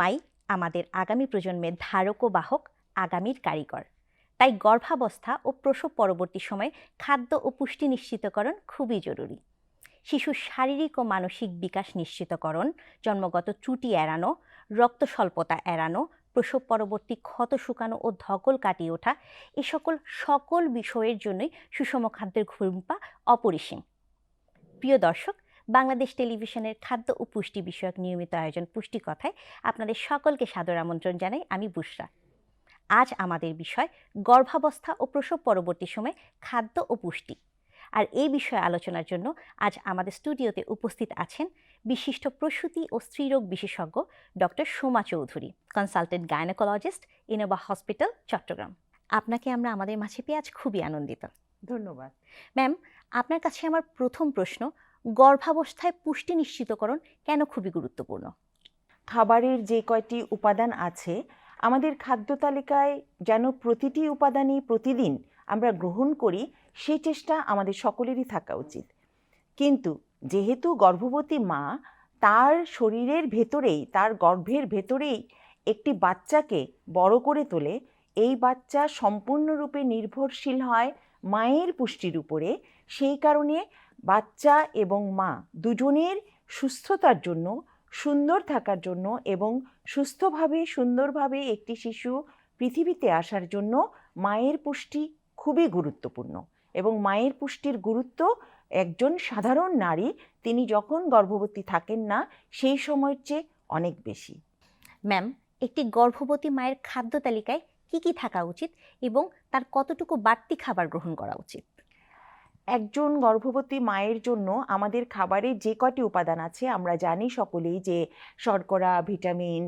মাই আমাদের আগামী প্রজন্মের ধারক ও বাহক আগামীর কারিগর। তাই গর্ভাবস্থা ও প্রসব পরবর্তী সময়ে খাদ্য ও পুষ্টি নিশ্চিতকরণ খুবই জরুরি। শিশুর শারীরিক ও মানসিক বিকাশ নিশ্চিতকরণ, জন্মগত ত্রুটি এড়ানো, রক্ত স্বল্পতা এড়ানো, প্রসব পরবর্তী ক্ষত শুকানো ও ধকল কাটিয়ে ওঠা এ সকল সকল বিষয়ের জন্যই সুষম খাদ্যের ভূমিকা অপরিসীম। প্রিয় দর্শক বাংলাদেশ টেলিভিশনের খাদ্য ও পুষ্টি বিষয়ক নিয়মিত আয়োজন পুষ্টি কথায় আপনাদের সকলকে সাদর আমন্ত্রণ জানাই আমি বুশরা আজ আমাদের বিষয় গর্ভাবস্থা ও প্রসব পরবর্তী সময়ে খাদ্য ও পুষ্টি। আর এই বিষয়ে আলোচনার জন্য আজ আমাদের স্টুডিওতে উপস্থিত আছেন বিশিষ্ট প্রসূতি ও স্ত্রীরোগ বিশেষজ্ঞ doctor Soma Chowdhury consultant gynaecologist Innova hospital Chattogram. আপনাকে আমরা আমাদের মাঝে পেয়ে আজ খুবই আনন্দিত। ধন্যবাদ। ম্যাম আপনার কাছে আমার প্রথম প্রশ্ন গর্ভাবস্থায় পুষ্টি নিশ্চিতকরণ কেন খুবই গুরুত্বপূর্ণ? খাবারের যে কয়টি উপাদান আছে, আমাদের খাদ্য তালিকায় যেন প্রতিটি উপাদানই প্রতিদিন আমরা গ্রহণ করি, সেই চেষ্টা আমাদের সকলেরই থাকা উচিত। কিন্তু যেহেতু গর্ভবতী মা, তার শরীরের ভেতরেই, তার গর্ভের ভেতরেই একটি বাচ্চাকে বড় করে তোলে, এই বাচ্চা সম্পূর্ণরূপে নির্ভরশীল হয় মায়ের পুষ্টির উপরে, সেই কারণে বাচ্চা এবং মা দুজনের সুস্থতার জন্য, সুন্দর থাকার জন্য এবং সুস্থভাবে, সুন্দরভাবে একটি শিশু পৃথিবীতে আসার জন্য মায়ের পুষ্টি খুবই গুরুত্বপূর্ণ। এবং মায়ের পুষ্টির গুরুত্ব একজন সাধারণ নারী, তিনি যখন গর্ভবতী থাকেন না, সেই সময়ের চেয়ে অনেক বেশি। ম্যাম, একটি গর্ভবতী মায়ের খাদ্য তালিকায় কি কি থাকা উচিত এবং তার কতটুকু বাড়তি খাবার গ্রহণ করা উচিত? একজন গর্ভবতী মায়ের জন্য আমাদের খাবারে যে কটি উপাদান আছে আমরা জানি সকলেই যে শর্করা, ভিটামিন,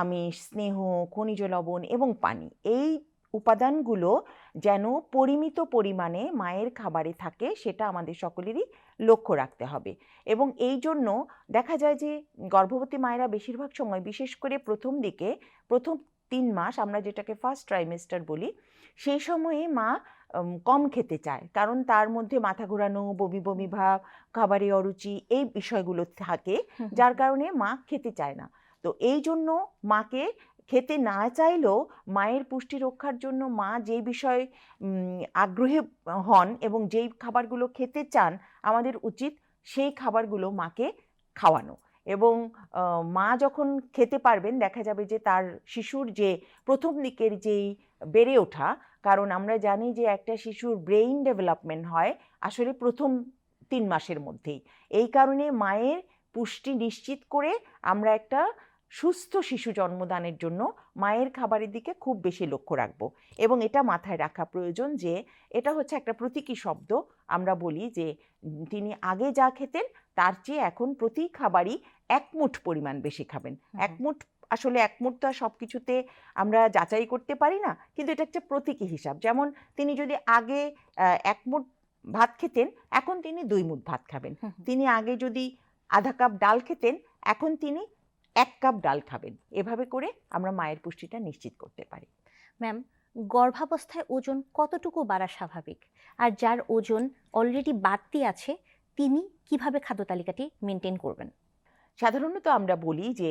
আমিষ, স্নেহ, খনিজ লবণ এবং পানি। এই উপাদানগুলো যেন পরিমিত পরিমাণে মায়ের খাবারে থাকে সেটা আমাদের সকলেরই লক্ষ্য রাখতে হবে। এবং এই জন্য দেখা যায় যে গর্ভবতী মায়েরা বেশিরভাগ সময়, বিশেষ করে প্রথম দিকে, প্রথম তিন মাস আমরা যেটাকে ফার্স্ট ট্রাইমেস্টার বলি, সেই সময়ে মা কম খেতে চায়। কারণ তার মধ্যে মাথা ঘোরানো বমি বমি ভাব খাবারে অরুচি এই বিষয়গুলো থাকে যার কারণে মা খেতে চায় না। তো এই জন্য মাকে খেতে না চাইলেও মায়ের পুষ্টি রক্ষার জন্য মা যে বিষয়ে আগ্রহী হন এবং যেই খাবারগুলো খেতে চান আমাদের উচিত সেই খাবারগুলো মাকে খাওয়ানো। এবং মা যখন খেতে পারবেন দেখা যাবে যে তার শিশুর যে প্রথম দিকের যেই বেড়ে ওঠা কারণ আমরা জানি যে একটা শিশুর ব্রেইন ডেভেলপমেন্ট হয় আসলে প্রথম তিন মাসের মধ্যেই। এই কারণে মায়ের পুষ্টি নিশ্চিত করে আমরা একটা সুস্থ শিশু জন্মদানের জন্য মায়ের খাবারের দিকে খুব বেশি লক্ষ্য রাখব। এবং এটা মাথায় রাখা প্রয়োজন যে এটা হচ্ছে একটা প্রতীকী শব্দ। আমরা বলি যে তিনি আগে যা খেতেন তার চেয়ে এখন প্রতি খাবারই এক মুঠ পরিমাণ বেশি খাবেন। এক মুঠ আসলে এক মুঠ তো আর সব কিছুতে আমরা যাচাই করতে পারি না। কিন্তু এটা একটা প্রতীকী হিসাব। যেমন তিনি যদি আগে এক মুঠ ভাত খেতেন এখন তিনি দুই মুঠ ভাত খাবেন। তিনি আগে যদি আধা কাপ ডাল খেতেন এখন তিনি এক কাপ ডাল খাবেন। এভাবে করে আমরা মায়ের পুষ্টিটা নিশ্চিত করতে পারি। ম্যাম গর্ভাবস্থায় ওজন কতটুকু বাড়া স্বাভাবিক? আর যার ওজন অলরেডি বাড়তি আছে তিনি কীভাবে খাদ্য তালিকাটি মেনটেন করবেন? সাধারণত আমরা বলি যে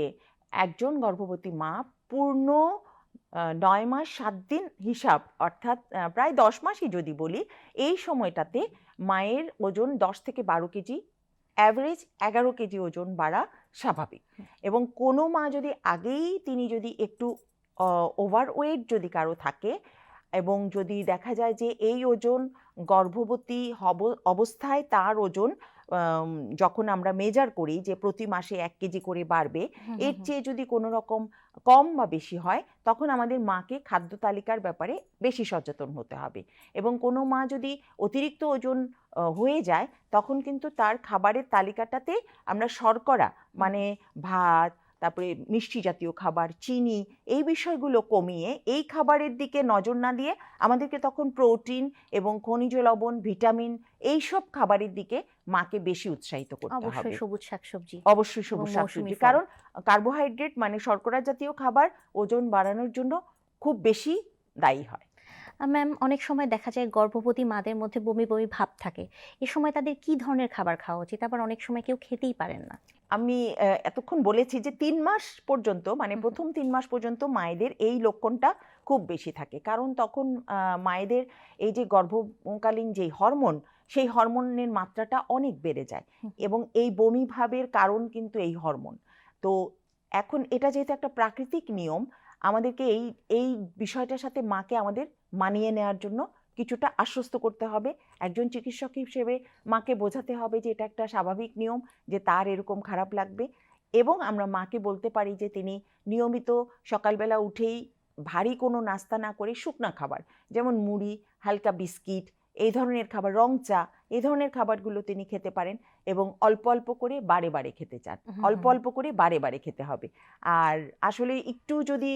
একজন গর্ভবতী মা পূর্ণ নয় মাস, সাত দিন হিসাব, অর্থাৎ প্রায় দশ মাসই যদি বলি, এই সময়টাতে মায়ের ওজন দশ থেকে বারো কেজি অ্যাভারেজ এগারো কেজি ওজন বাড়া স্বাভাবিক। এবং কোনো মা যদি আগেই তিনি যদি একটু ওভারওয়েট যদি কারও থাকে এবং যদি দেখা যায় যে এই ওজন গর্ভবতী হব, অবস্থায় তার ওজন যখন আমরা মেজার করি যে প্রতি মাসে এক কেজি করে বাড়বে এর চেয়ে যদি কোনো রকম কম বা বেশি হয় তখন আমাদের মাকে খাদ্য তালিকার ব্যাপারে বেশি সচেতন হতে হবে। এবং কোনো মা যদি অতিরিক্ত ওজন হয়ে যায় তখন কিন্তু তার খাবারের তালিকাটাতে আমরা শর্করা মানে ভাত তারপরে মিষ্টি জাতীয় খাবার চিনি এই বিষয়গুলো কমিয়ে এই খাবারের দিকে নজর না দিয়ে আমাদেরকে তখন প্রোটিন এবং খনিজ লবণ ভিটামিন এই সব খাবারের দিকে মাকে বেশি উৎসাহিত করতে হবে। অবশ্যই সবুজ শাকসবজি অবশ্যই সবুজ শাকসবজি। কারণ কার্বোহাইড্রেট মানে শর্করা জাতীয় খাবার ওজন বাড়ানোর জন্য খুব বেশি দায়ী হয়। ম্যাম অনেক সময় দেখা যায় গর্ভবতী মাদের মধ্যে বমি বমি ভাব থাকে। এ সময় তাদের কি ধরনের খাবার খাওয়া উচিত? আবার অনেক সময় কেউ খেতেই পারেন না। আমি এতক্ষণ বলেছি যে তিন মাস পর্যন্ত মানে প্রথম তিন মাস পর্যন্ত মায়েদের এই লক্ষণটা খুব বেশি থাকে। কারণ তখন মায়েদের এই যে গর্ভকালীন যে হরমোন সেই হরমোনের মাত্রাটা অনেক বেড়ে যায়। এবং এই বমি ভাবের কারণ কিন্তু এই হরমোন। তো এখন এটা যেহেতু একটা প্রাকৃতিক নিয়ম আমাদেরকে এই এই বিষয়টার সাথে মাকে আমাদের মানিয়ে নেওয়ার জন্য কিছুটা আশ্বস্ত করতে হবে। একজন চিকিৎসক হিসেবে মাকে বোঝাতে হবে যে এটা একটা স্বাভাবিক নিয়ম যে তার এরকম খারাপ লাগবে এবং আমরা মাকে বলতে পারি যে তিনি নিয়মিত সকালবেলা উঠেই ভারী কোনো নাস্তা না করে শুকনা খাবার, যেমন মুড়ি, হালকা বিস্কিট এই ধরনের খাবার রং চা এই ধরনের খাবারগুলো তিনি খেতে পারেন এবং অল্প অল্প করে বারে বারে খেতে চান। অল্প অল্প করে বারে বারে খেতে হবে। আর আসলে একটু যদি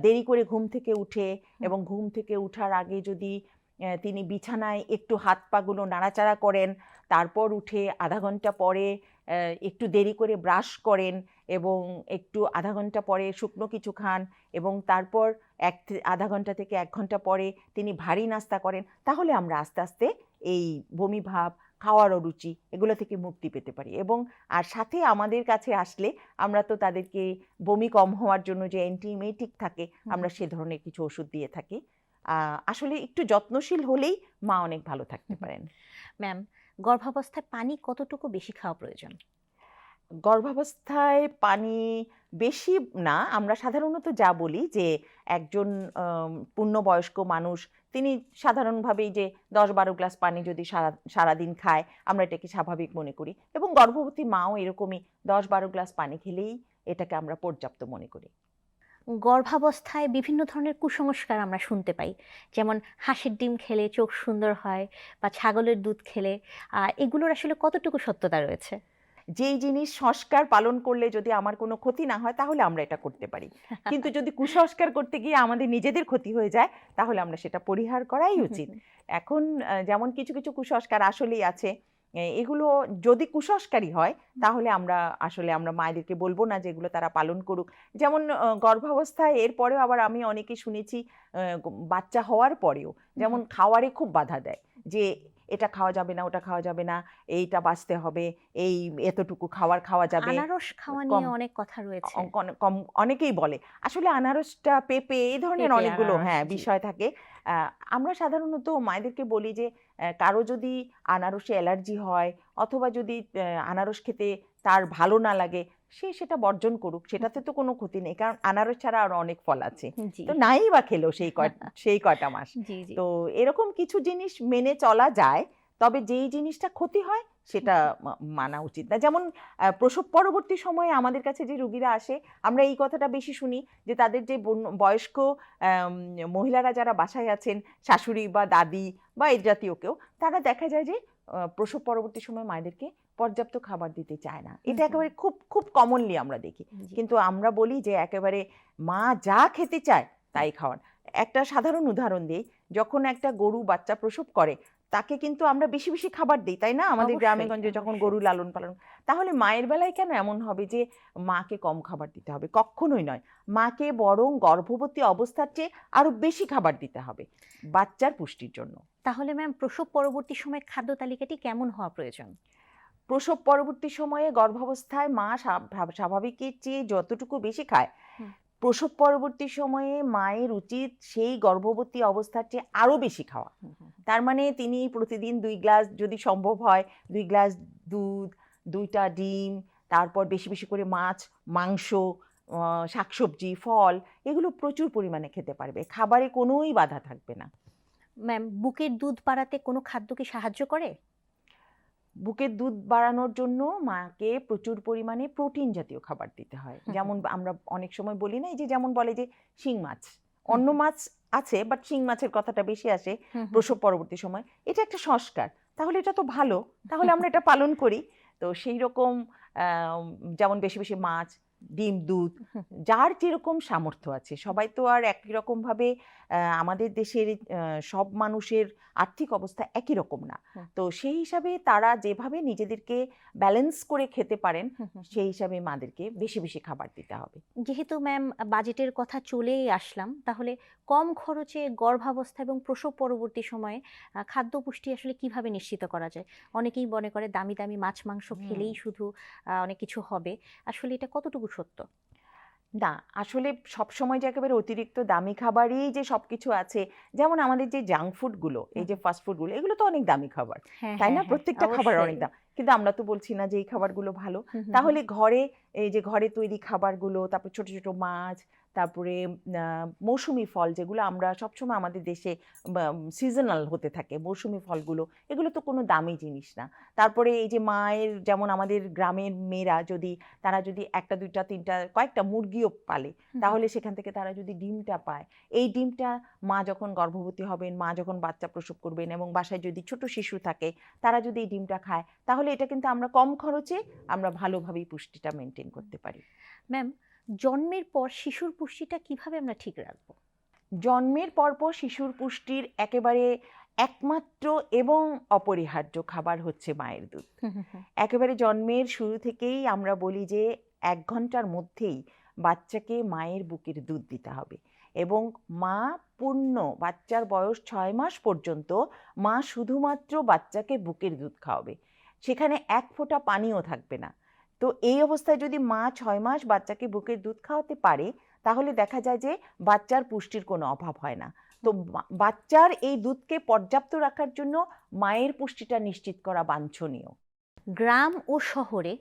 দেরি করে ঘুম থেকে উঠে এবং ঘুম থেকে উঠার আগে যদি তিনি বিছানায় একটু হাত পাগুলো নাড়াচাড়া করেন তারপর উঠে আধা ঘণ্টা পরে একটু দেরি করে ব্রাশ করেন এবং একটু আধা ঘণ্টা পরে শুকনো কিছু খান এবং তারপর এক আধা ঘণ্টা থেকে এক ঘণ্টা পরে তিনি ভারী নাস্তা করেন তাহলে আমরা আস্তে আস্তে এই বমি ভাব খাওয়ার অরুচি এগুলো থেকে মুক্তি পেতে পারি। এবং আর সাথে আমাদের কাছে আসলে আমরা তো তাদেরকে বমি কম হওয়ার জন্য যে অ্যান্টিমেটিক থাকে আমরা সে ধরনের কিছু ওষুধ দিয়ে থাকি। আসলে একটু যত্নশীল হলেই মা অনেক ভালো থাকতে পারেন। ম্যাম গর্ভাবস্থায় পানি কতটুকু বেশি খাওয়া প্রয়োজন? গর্ভাবস্থায় পানি বেশি না, আমরা সাধারণত যা বলি যে একজন পূর্ণবয়স্ক মানুষ, তিনি সাধারণভাবেই যে দশ বারো গ্লাস পানি যদি সারা, সারাদিন খায়, আমরা এটাকে স্বাভাবিক মনে করি। এবং গর্ভবতী মাও এরকমই দশ বারো গ্লাস পানি খেলেই এটাকে আমরা পর্যাপ্ত মনে করি। গর্ভাবস্থায় বিভিন্ন ধরনের কুসংস্কার আমরা শুনতে পাই। যেমন হাঁসের ডিম খেলে চোখ সুন্দর হয় বা ছাগলের দুধ খেলে এগুলোর আসলে কতটুকু সত্যতা রয়েছে? যেই জিনিস সংস্কার পালন করলে যদি আমার কোনো ক্ষতি না হয় তাহলে আমরা এটা করতে পারি। কিন্তু যদি কুসংস্কার করতে গিয়ে আমাদের নিজেদের ক্ষতি হয়ে যায় তাহলে আমরা সেটা পরিহার করাই উচিত। এখন যেমন কিছু কিছু কুসংস্কার আসলেই আছে। এগুলো যদি কুসংস্কারই হয় তাহলে আমরা আসলে আমরা মায়েদেরকে বলব না যে এগুলো তারা পালন করুক। যেমন গর্ভাবস্থায় এরপরেও আবার আমি অনেকে শুনেছি বাচ্চা হওয়ার পরেও যেমন খাওয়ারে খুব বাধা দেয়। যে এটা খাওয়া যাবে না ওটা খাওয়া যাবে না এইটা বাঁচতে হবে এই এতটুকু খাওয়ার খাওয়া যাবে। আনারস খাওয়া নিয়ে অনেক কথা রয়েছে। কম অনেকেই বলে আসলে আনারসটা পেঁপে এই ধরনের অনেকগুলো হ্যাঁ বিষয় থাকে। আমরা সাধারণত মায়েদেরকে বলি যে কারও যদি আনারসে অ্যালার্জি হয় অথবা যদি আনারস খেতে তার ভালো না লাগে সে সেটা বর্জন করুক সেটাতে তো কোনো ক্ষতি নেই কারণ আনারস ছাড়া আরও অনেক ফল আছে। তো নাই বা খেলো সেই কয় সেই কয়টা মাস। তো এরকম কিছু জিনিস মেনে চলা যায় তবে যেই জিনিসটা ক্ষতি হয় সেটা মানা উচিত না। যেমন প্রসব পরবর্তী সময়ে আমাদের কাছে যে রুগীরা আসে আমরা এই কথাটা বেশি শুনি যে তাদের যে বয়স্ক মহিলারা যারা বাসায় আছেন শাশুড়ি বা দাদি বা এই জাতীয় কেউ তারা দেখা যায় যে প্রসব পরবর্তী সময় মায়েদেরকে পর্যাপ্ত খাবার দিতে চায় না। এটা একেবারে খুব খুব কমনলি আমরা দেখি। কিন্তু আমরা বলি যে একেবারে মা যা খেতে চায় তাই খাওয়ান। একটা সাধারণ উদাহরণ দিই যখন একটা গরু বাচ্চা প্রসব করে তাকে কিন্তু আমরা বেশি বেশি খাবার দিই তাই না? আমাদের অবশ্যই, গ্রামে গঞ্জে যখন গরু লালন পালন তাহলে মায়ের বেলায় কেন এমন হবে যে মাকে কম খাবার দিতে হবে? কখনোই নয়। মাকে বরং গর্ভবতী অবস্থার চেয়ে আরও বেশি খাবার দিতে হবে বাচ্চার পুষ্টির জন্য। তাহলে ম্যাম প্রসব পরবর্তী সময় খাদ্য তালিকাটি কেমন হওয়া প্রয়োজন? প্রসব পরবর্তী সময়ে গর্ভাবস্থায় মা স্বাভাবিকের চেয়ে যতটুকু বেশি খায় প্রসব পরবর্তী সময়ে মায়ের উচিত সেই গর্ভবতী অবস্থার চেয়ে আরও বেশি খাওয়া। তার মানে তিনি প্রতিদিন দুই গ্লাস যদি সম্ভব হয় দুই গ্লাস দুধ দুইটা ডিম তারপর বেশি বেশি করে মাছ মাংস শাকসবজি ফল এগুলো প্রচুর পরিমাণে খেতে পারবে। খাবারে কোনোই বাধা থাকবে না। ম্যাম বুকের দুধ বাড়াতে কোনো খাদ্য কি সাহায্য করে? বুকের দুধ বাড়ানোর জন্য মাকে প্রচুর পরিমাণে প্রোটিন জাতীয় খাবার দিতে হয়। যেমন আমরা অনেক সময় বলি না এই যে যেমন বলে যে শিং মাছ। অন্য মাছ আছে বাট শিং মাছের কথাটা বেশি আসে প্রসব পরবর্তী সময়। এটা একটা সংস্কার। তাহলে এটা তো ভালো। তাহলে আমরা এটা পালন করি। তো সেই রকম যেমন বেশি বেশি মাছ ডিম দুধ যার যেরকম সামর্থ্য আছে। সবাই তো আর একই রকম ভাবে আমাদের দেশের সব মানুষের আর্থিক অবস্থা একই রকম না। তো সেই হিসাবে তারা যেভাবে নিজেদেরকে ব্যালেন্স করে খেতে পারেন। সেই হিসাবে মাদেরকে বেশি বেশি খাবার দিতে হবে। যেহেতু ম্যাম বাজেটের কথা চলেই আসলাম তাহলে কম খরচে গর্ভাবস্থা এবং প্রসব পরবর্তী সময়ে খাদ্য পুষ্টি আসলে কীভাবে নিশ্চিত করা যায়? অনেকেই মনে করে দামি দামি মাছ মাংস খেলেই শুধু অনেক কিছু হবে। আসলে এটা কতটুকু সত্য। না আসলে সবসময় যে একেবারে অতিরিক্ত দামি খাবারই যে সব কিছু আছে যেমন আমাদের যে জাঙ্ক ফুডগুলো এই যে ফাস্ট ফুডগুলো এগুলো তো অনেক দামি খাবার। হ্যাঁ তাই না? হ্যাঁ, হ্যাঁ, প্রত্যেকটা খাবার অনেক দাম। কিন্তু আমরা তো বলছি না যে এই খাবারগুলো ভালো। তাহলে ঘরে এই যে ঘরে তৈরি খাবারগুলো তারপর ছোট ছোট মাছ তারপরে মৌসুমী ফল যেগুলো আমরা সবসময় আমাদের দেশে সিজনাল হতে থাকে মৌসুমী ফলগুলো এগুলো তো কোনো দামি জিনিস না। তারপরে এই যে মায়ের যেমন আমাদের গ্রামের মেয়েরা যদি তারা যদি একটা দুইটা তিনটা কয়েকটা মুরগিও পালে তাহলে সেখান থেকে তারা যদি ডিমটা পায় এই ডিমটা মা যখন গর্ভবতী হবেন মা যখন বাচ্চা প্রসব করবেন এবং বাসায় যদি ছোট শিশু থাকে তারা যদি এই ডিমটা খায় তাহলে এটা কিন্তু আমরা কম খরচে আমরা ভালোভাবেই পুষ্টিটা মেনটেন করতে পারি। ম্যাম জন্মের পর শিশুর পুষ্টিটা কীভাবে আমরা ঠিক রাখব? জন্মের পরপর শিশুর পুষ্টির একেবারে একমাত্র এবং অপরিহার্য খাবার হচ্ছে মায়ের দুধ। একেবারে জন্মের শুরু থেকেই আমরা বলি যে এক ঘণ্টার মধ্যেই বাচ্চাকে মায়ের বুকের দুধ দিতে হবে এবং মা পূর্ণ বাচ্চার বয়স ছয় মাস পর্যন্ত মা শুধুমাত্র বাচ্চাকে বুকের দুধ খাওয়াবে। সেখানে এক ফোঁটা পানিও থাকবে না। তো এই অবস্থায় যদি মা ছয় মাস বাচ্চাকে বুকের দুধ খাওয়াতে পারে তাহলে দেখা যায় যে বাচ্চার পুষ্টির কোনো অভাব হয় না। তো বাচ্চার এই দুধকে পর্যাপ্ত রাখার জন্য মায়ের পুষ্টিটা নিশ্চিত করা বাঞ্ছনীয়। গ্রাম ও শহরে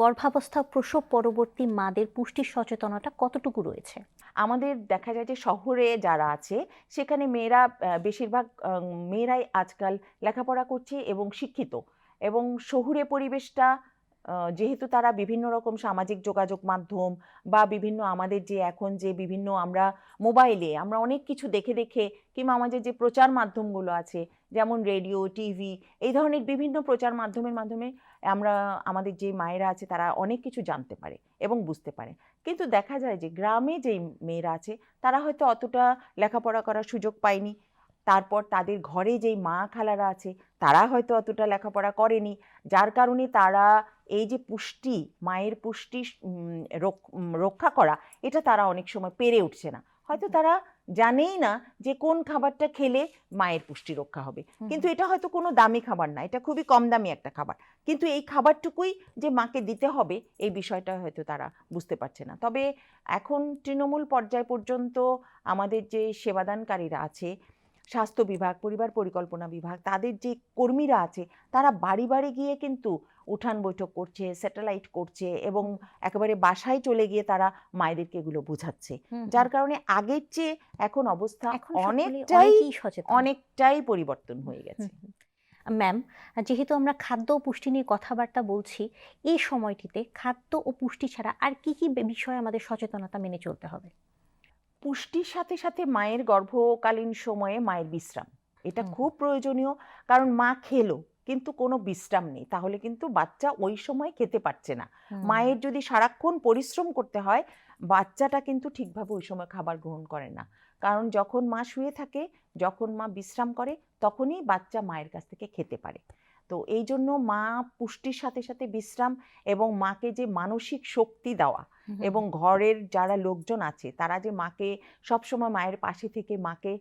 গর্ভাবস্থা প্রসব পরবর্তী মাদের পুষ্টি সচেতনতা কতটুকু রয়েছে? আমাদের দেখা যায় যে শহরে যারা আছে সেখানে মেয়েরা বেশিরভাগ মেয়েরাই আজকাল লেখাপড়া করছে এবং শিক্ষিত। এবং শহুরে পরিবেশটা যেহেতু তারা বিভিন্ন রকম সামাজিক যোগাযোগ মাধ্যম বা বিভিন্ন আমাদের যে এখন যে বিভিন্ন আমরা মোবাইলে আমরা অনেক কিছু দেখে দেখে কিংবা আমাদের যে প্রচার মাধ্যমগুলো আছে, যেমন রেডিও, টিভি, এই ধরনের বিভিন্ন প্রচার মাধ্যমের মাধ্যমে আমরা, আমাদের যে মায়েরা আছে তারা অনেক কিছু জানতে পারে এবং বুঝতে পারে। কিন্তু দেখা যায় যে গ্রামে যেই মেয়েরা আছে তারা হয়তো অতটা লেখাপড়া করার সুযোগ পায়নি তারপর তাদের ঘরে যেই মা খালারা আছে তারা হয়তো অতটা লেখাপড়া করেনি। যার কারণে তারা এই যে পুষ্টি মায়ের পুষ্টি রক্ষা করা এটা তারা অনেক সময় পেরে উঠছে না। হয়তো তারা জানেই না যে কোন খাবারটা খেলে মায়ের পুষ্টি রক্ষা হবে। কিন্তু এটা হয়তো কোনো দামি খাবার না এটা খুবই কম দামি একটা খাবার। কিন্তু এই খাবারটুকুই যে মাকে দিতে হবে এই বিষয়টা হয়তো তারা বুঝতে পারছে না। তবে এখন তৃণমূল পর্যায় পর্যন্ত আমাদের যে সেবাদানকারীরা আছে স্বাস্থ্য বিভাগ পরিবার পরিকল্পনা বিভাগ তাদের যে কর্মীরা আছে তারা বাড়ি বাড়ি গিয়ে কিন্তু উঠান বৈঠক করছে স্যাটেলাইট করছে এবং একেবারে বাসায় চলে গিয়ে তারা মায়েদেরকে এগুলো বোঝাচ্ছে। যার কারণে আগের চেয়ে এখন অবস্থা অনেকটাই সচেতন। অনেকটাই পরিবর্তন হয়ে গেছে। ম্যাম যেহেতু আমরা খাদ্য ও পুষ্টি নিয়ে কথাবার্তা বলছি এই সময়টিতে খাদ্য ও পুষ্টি ছাড়া আর কি কি বিষয়ে আমাদের সচেতনতা মেনে চলতে হবে? পুষ্টির সাথে সাথে মায়ের গর্ভকালীন সময়ে মায়ের বিশ্রাম। এটা খুব প্রয়োজনীয় কারণ মা খেলো কিন্তু কোনো বিশ্রাম নেই। তাহলে কিন্তু বাচ্চা ওই সময় খেতে পারছে না। মায়ের যদি সারাক্ষণ পরিশ্রম করতে হয় বাচ্চাটা কিন্তু ঠিকভাবে ওই সময় খাবার গ্রহণ করে না। কারণ যখন মা শুয়ে থাকে যখন মা বিশ্রাম করে তখনই বাচ্চা মায়ের কাছ থেকে খেতে পারে। তো এই জন্য মা পুষ্টির সাথে সাথে বিশ্রাম এবং মাকে যে মানসিক শক্তি দেওয়া এবং ঘরের যারা লোকজন আছে তারা যে মাকে সবসময় মায়ের পাশে থেকে মাকে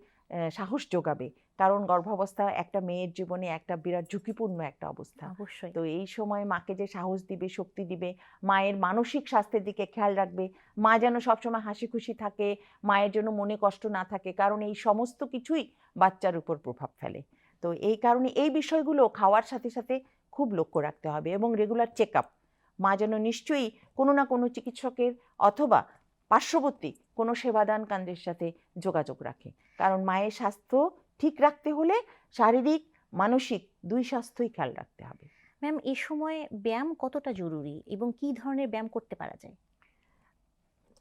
সাহস যোগাবে কারণ গর্ভাবস্থা একটা মেয়ের জীবনে একটা বিরাট ঝুঁকিপূর্ণ একটা অবস্থা। অবশ্যই। তো এই সময় মাকে যে সাহস দিবে শক্তি দিবে মায়ের মানসিক স্বাস্থ্যের দিকে খেয়াল রাখবে মা যেন সবসময় হাসি খুশি থাকে মায়ের জন্য মনে কষ্ট না থাকে কারণ এই সমস্ত কিছুই বাচ্চার উপর প্রভাব ফেলে। তো এই কারণে এই বিষয়গুলো খাওয়ার সাথে সাথে খুব লক্ষ্য রাখতে হবে এবং রেগুলার চেক আপ মা যেন নিশ্চয়ই কোনো না কোনো চিকিৎসকের অথবা পার্শ্ববর্তী কোনো সেবাদান কেন্দ্রের সাথে যোগাযোগ রাখে। কারণ মায়ের স্বাস্থ্য ঠিক রাখতে হলে শারীরিক মানসিক দুই স্বাস্থ্যই খেয়াল রাখতে হবে। ম্যাম এই সময়ে ব্যায়াম কতটা জরুরি এবং কি ধরনের ব্যায়াম করতে পারা যায়?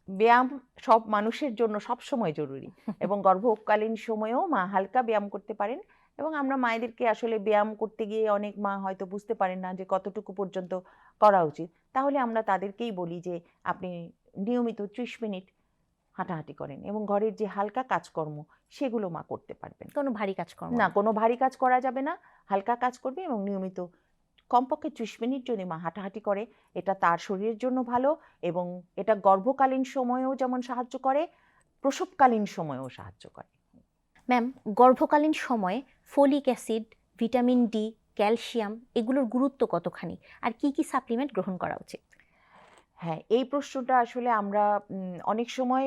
ব্যায়াম সব মানুষের জন্য সব সময় জরুরি এবং গর্ভকালীন সময়েও মা হালকা ব্যায়াম করতে পারেন। এবং আমরা মায়েদেরকে আসলে ব্যায়াম করতে গিয়ে অনেক মা হয়তো বুঝতে পারেন না যে কতটুকু পর্যন্ত করা উচিত। তাহলে আমরা তাদেরকেই বলি যে আপনি নিয়মিত ত্রিশ মিনিট হাঁটাহাঁটি করেন এবং ঘরের যে হালকা কাজকর্ম সেগুলো মা করতে পারবেন। কোনো ভারী কাজ করব না। কোনো ভারী কাজ করা যাবে না। হালকা কাজ করবে এবং নিয়মিত কমপক্ষে ত্রিশ মিনিট যদি মা হাঁটাহাঁটি করে এটা তার শরীরের জন্য ভালো এবং এটা গর্ভকালীন সময়েও যেমন সাহায্য করে প্রসবকালীন সময়েও সাহায্য করে। ম্যাম গর্ভকালীন সময়ে folic acid vitamin D calcium এগুলোর গুরুত্ব কতখানি? আর কি কি সাপ্লিমেন্ট গ্রহণ করা উচিত? হ্যাঁ এই প্রশ্নটা আসলে আমরা অনেক সময়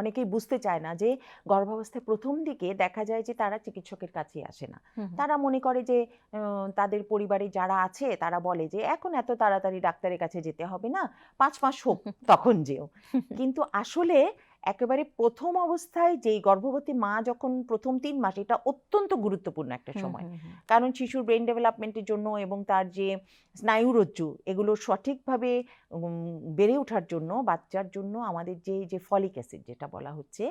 অনেকেই বুঝতে চায় না যে গর্ভাবস্থায় প্রথম দিকে দেখা যায় যে তারা চিকিৎসকের কাছে আসে না। তারা মনে করে যে তাদের পরিবারে যারা আছে তারা বলে যে এখন এত তাড়াতাড়ি ডাক্তারের কাছে যেতে হবে না পাঁচ মাস হোক তখন যেও। কিন্তু আসলে একেবারে প্রথম অবস্থায় যেই গর্ভবতী মা যখন প্রথম তিন মাস এটা অত্যন্ত গুরুত্বপূর্ণ একটা সময়। কারণ শিশুর ব্রেন ডেভেলপমেন্টের জন্য এবং তার যে স্নায়ুরজ্জু এগুলো সঠিকভাবে বেড়ে ওঠার জন্য বাচ্চার জন্য আমাদের যে যে ফলিক অ্যাসিড যেটা বলা হচ্ছে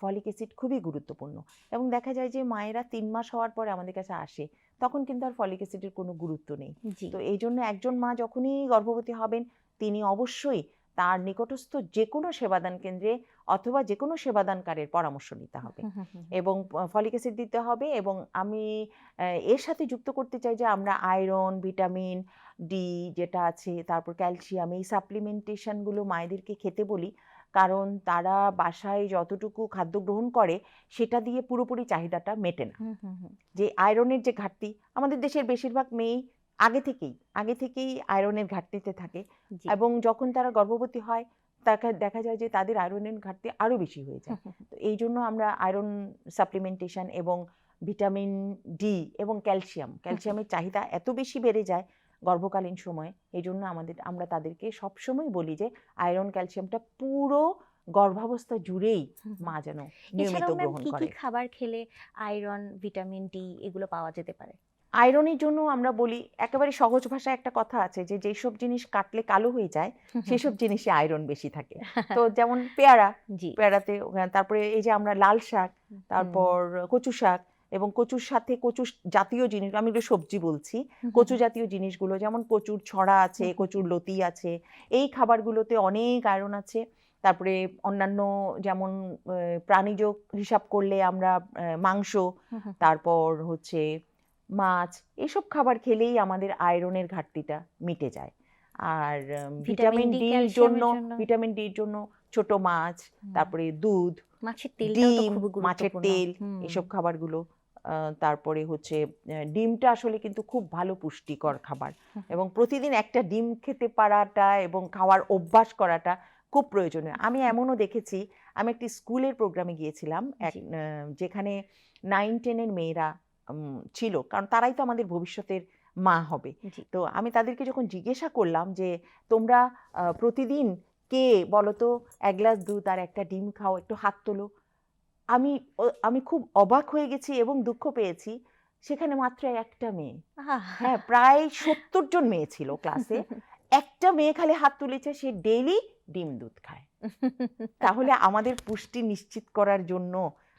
ফলিক অ্যাসিড খুবই গুরুত্বপূর্ণ। এবং দেখা যায় যে মায়েরা তিন মাস হওয়ার পরে আমাদের কাছে আসে তখন কিন্তু আর ফলিক অ্যাসিডের কোনো গুরুত্ব নেই। তো এই জন্য একজন মা যখনই গর্ভবতী হবেন তিনি অবশ্যই তার নিকটস্থ যে কোনো সেবাদান কেন্দ্রে অথবা যে কোনো সেবাদানকারের পরামর্শ নিতে হবে। এবং ফলিক অ্যাসিড দিতে হবে এবং আমি এর সাথে যুক্ত করতে চাই যে আমরা আয়রন ভিটামিন ডি যেটা আছে তারপর ক্যালসিয়াম এই সাপ্লিমেন্টেশনগুলো মায়েদেরকে খেতে বলি। কারণ তারা বাসায় যতটুকু খাদ্য গ্রহণ করে সেটা দিয়ে পুরোপুরি চাহিদাটা মেটে না। যে আয়রনের যে ঘাটতি আমাদের দেশের বেশিরভাগ মেয়েই আগে থেকেই আগে থেকেই আয়রনের ঘাটতিতে থাকে এবং যখন তারা গর্ভবতী হয় তাকে দেখা যায় যে তাদের আয়রনের ঘাটতি আরও বেশি হয়ে যায়। তো এই জন্য আমরা আয়রন সাপ্লিমেন্টেশন এবং ভিটামিন ডি এবং ক্যালসিয়াম ক্যালসিয়ামের চাহিদা এত বেশি বেড়ে যায় গর্ভকালীন সময়ে এই জন্য আমাদের আমরা তাদেরকে সবসময় বলি যে আয়রন ক্যালসিয়ামটা পুরো গর্ভাবস্থা জুড়েই। মা যেন নিয়মিত গ্রহণ করে কি খাবার খেলে আয়রন ভিটামিন ডি এগুলো পাওয়া যেতে পারে? আয়রনের জন্য আমরা বলি একেবারে সহজ ভাষায় একটা কথা আছে যে যেসব জিনিস কাটলে কালো হয়ে যায় সেসব জিনিসে আয়রন বেশি থাকে। তো যেমন পেয়ারা জি। পেয়ারাতে তারপরে এই যে আমরা লাল শাক তারপর কচু শাক এবং কচুর সাথে কচু জাতীয় জিনিস আমি এগুলো সবজি বলছি কচু জাতীয় জিনিসগুলো যেমন কচুর ছড়া আছে কচুর লতি আছে এই খাবারগুলোতে অনেক আয়রন আছে। তারপরে অন্যান্য যেমন প্রাণীজ হিসাব করলে আমরা মাংস তারপর হচ্ছে মাছ এসব খাবার খেলেই আমাদের আয়রনের ঘাটতিটা মিটে যায়। আর ভিটামিন ডি, ডির জন্য? ভিটামিন ডির জন্য ছোট মাছ তারপরে দুধ মাছের তেলটাও তো ডিম, মাছের তেল, এসব খাবারগুলো তারপরে হচ্ছে ডিমটা আসলে কিন্তু খুব ভালো পুষ্টিকর খাবার। এবং প্রতিদিন একটা ডিম খেতে পারাটা এবং খাওয়ার অভ্যাস করাটা খুব প্রয়োজনীয়। আমি এমনও দেখেছি আমি একটি স্কুলের প্রোগ্রামে গিয়েছিলাম যেখানে নাইন টেনের মেয়েরা ছিল। কারণ তারাই তো আমাদের ভবিষ্যতের মা হবে। তো আমি তাদেরকে যখন জিজ্ঞাসা করলাম যে তোমরা প্রতিদিন কে বলো তো এক গ্লাস দুধ আর একটা ডিম খাও একটু হাত তোলো? আমি আমি খুব অবাক হয়ে গেছি এবং দুঃখ পেয়েছি। সেখানে মাত্র একটা মেয়ে। হ্যাঁ প্রায় সত্তর জন মেয়ে ছিল ক্লাসে। একটা মেয়ে খালি হাত তুলেছে সে ডেইলি ডিম দুধ খায়। তাহলে আমাদের পুষ্টি নিশ্চিত করার জন্য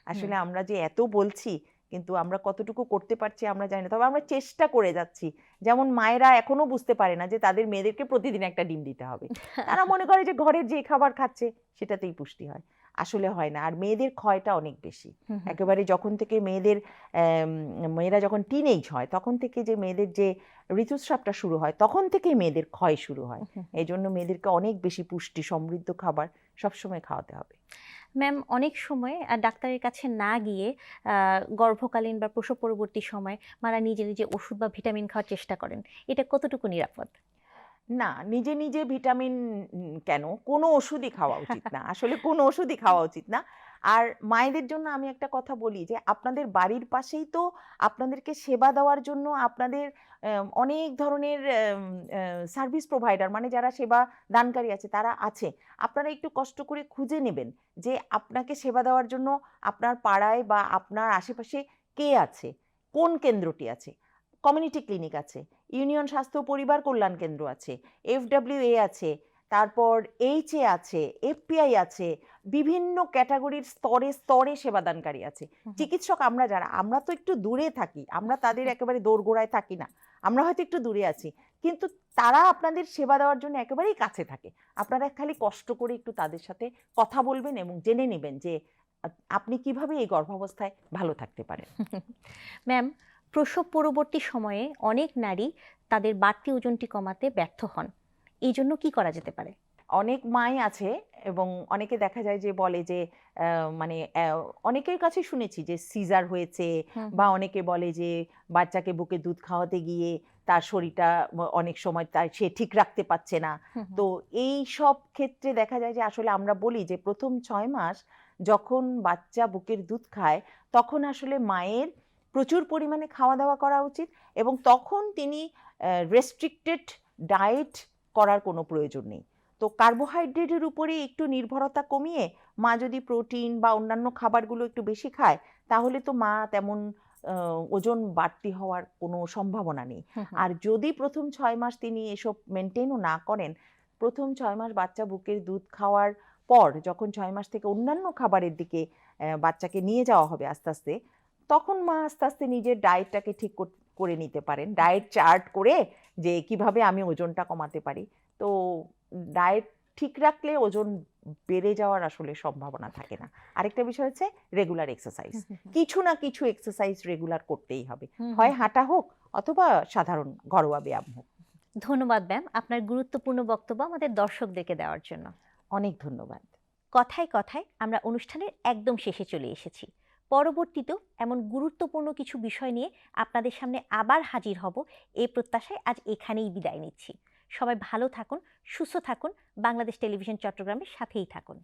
আসলে আমরা যে এত বলছি কিন্তু আমরা কতটুকু করতে পারছি আমরা জানি না। তবে আমরা চেষ্টা করে যাচ্ছি। যেমন মায়েরা এখনও বুঝতে পারে না যে তাদের মেয়েদেরকে প্রতিদিন একটা ডিম দিতে হবে। তারা মনে করে যে ঘরের যে খাবার খাচ্ছে সেটাতেই পুষ্টি হয়। আসলে হয় না। আর মেয়েদের ক্ষয়টা অনেক বেশি। একেবারে যখন থেকে মেয়েদের মেয়েরা যখন টিনেজ হয় তখন থেকে যে মেয়েদের যে ঋতুস্রাবটা শুরু হয় তখন থেকেই মেয়েদের ক্ষয় শুরু হয়। এই জন্য মেয়েদেরকে অনেক বেশি পুষ্টি সমৃদ্ধ খাবার সবসময় খাওয়াতে হবে। ম্যাম অনেক সময় ডাক্তারের কাছে না গিয়ে গর্ভকালীন বা প্রসব পরবর্তী সময় মারা নিজে নিজে ওষুধ বা ভিটামিন খাওয়ার চেষ্টা করেন। এটা কতটুকু নিরাপদ? না, নিজে নিজে ভিটামিন কেন? কোনো ওষুধই খাওয়া উচিত না। আসলে কোনো ওষুধই খাওয়া উচিত না। আর মায়েদের জন্য আমি একটা কথা বলি যে, আপনাদের বাড়ির পাশেই তো আপনাদেরকে সেবা দেওয়ার জন্য আপনাদের অনেক ধরনের সার্ভিস প্রোভাইডার মানে যারা সেবা দানকারী আছে তারা আছে। আপনারা একটু কষ্ট করে খুঁজে নেবেন যে আপনাকে সেবা দেওয়ার জন্য আপনার পাড়ায় বা আপনার আশেপাশে কে আছে, কোন কেন্দ্রটি আছে? কমিউনিটি ক্লিনিক আছে ইউনিয়ন স্বাস্থ্য পরিবার কল্যাণ কেন্দ্র আছে এফডব্লিউ এ আছে, তারপর এইচএ আছে এফপিআই আছে বিভিন্ন ক্যাটাগরির স্তরে স্তরে সেবাদানকারী আছে। চিকিৎসক আমরা যারা আমরা তো একটু দূরে থাকি আমরা তাদের একেবারে দোরগোড়ায় থাকি না। আমরা হয়তো একটু দূরে আছি কিন্তু তারা আপনাদের সেবা দেওয়ার জন্য একেবারেই কাছে থাকে। আপনারা খালি কষ্ট করে একটু তাদের সাথে কথা বলবেন এবং জেনে নেবেন যে আপনি কীভাবে এই গর্ভাবস্থায় ভালো থাকতে পারেন। ম্যাম প্রসব পরবর্তী সময়ে অনেক নারী তাদের বাড়তি ওজনটি কমাতে ব্যর্থ হন। এই জন্য কি করা যেতে পারে? অনেক মাই আছে এবং অনেকে দেখা যায় যে বলে যে মানে অনেকের কাছে শুনেছি যে সিজার হয়েছে বা অনেকে বলে যে বাচ্চাকে বুকে দুধ খাওয়াতে গিয়ে তার শরীরটা অনেক সময় তার সে ঠিক রাখতে পারছে না। তো এই সব ক্ষেত্রে দেখা যায় যে আসলে আমরা বলি যে প্রথম ছয় মাস যখন বাচ্চা বুকের দুধ খায় তখন আসলে মায়ের প্রচুর পরিমাণে খাওয়া দাওয়া করা উচিত এবং তখন তিনি রেস্ট্রিক্টেড ডায়েট করার কোনো প্রয়োজন নেই। তো কার্বোহাইড্রেটের উপরে একটু নির্ভরতা কমিয়ে মা যদি প্রোটিন বা অন্যান্য খাবারগুলো একটু বেশি খায় তাহলে তো মা তেমন ওজন বাড়তি হওয়ার কোনো সম্ভাবনা নেই। আর যদি প্রথম ছয় মাস তিনি এসব মেনটেনও না করেন প্রথম ছয় মাস বাচ্চা বুকের দুধ খাওয়ার পর যখন ছয় মাস থেকে অন্যান্য খাবারের দিকে বাচ্চাকে নিয়ে যাওয়া হবে আস্তে আস্তে তখন মা আস্তে আস্তে নিজের ডায়েটটাকে ঠিক করে নিতে পারেন। ডায়েট চার্ট করে যে কীভাবে আমি ওজনটা কমাতে পারি। তো ডায়েট ঠিক রাখলে ওজন বেড়ে যাওয়ার আসলে সম্ভাবনা থাকে না। আরেকটা বিষয় হচ্ছে রেগুলার এক্সারসাইজ কিছু না কিছু এক্সারসাইজ রেগুলার করতেই হবে। হয় হাঁটা হোক অথবা সাধারণ ঘরোয়া ব্যায়াম হোক। ধন্যবাদ ম্যাম আপনার গুরুত্বপূর্ণ বক্তব্য আমাদের দর্শকদেরকে দেওয়ার জন্য। অনেক ধন্যবাদ। কথায় কথায় আমরা অনুষ্ঠানের একদম শেষে চলে এসেছি। পরবর্তীতেও এমন গুরুত্বপূর্ণ কিছু বিষয় নিয়ে আপনাদের সামনে আবার হাজির হব এই প্রত্যাশায় আজ এখানেই বিদায় নিচ্ছি। সবাই ভালো থাকুন সুস্থ থাকুন। বাংলাদেশ টেলিভিশন চট্টগ্রামের সাথেই থাকুন।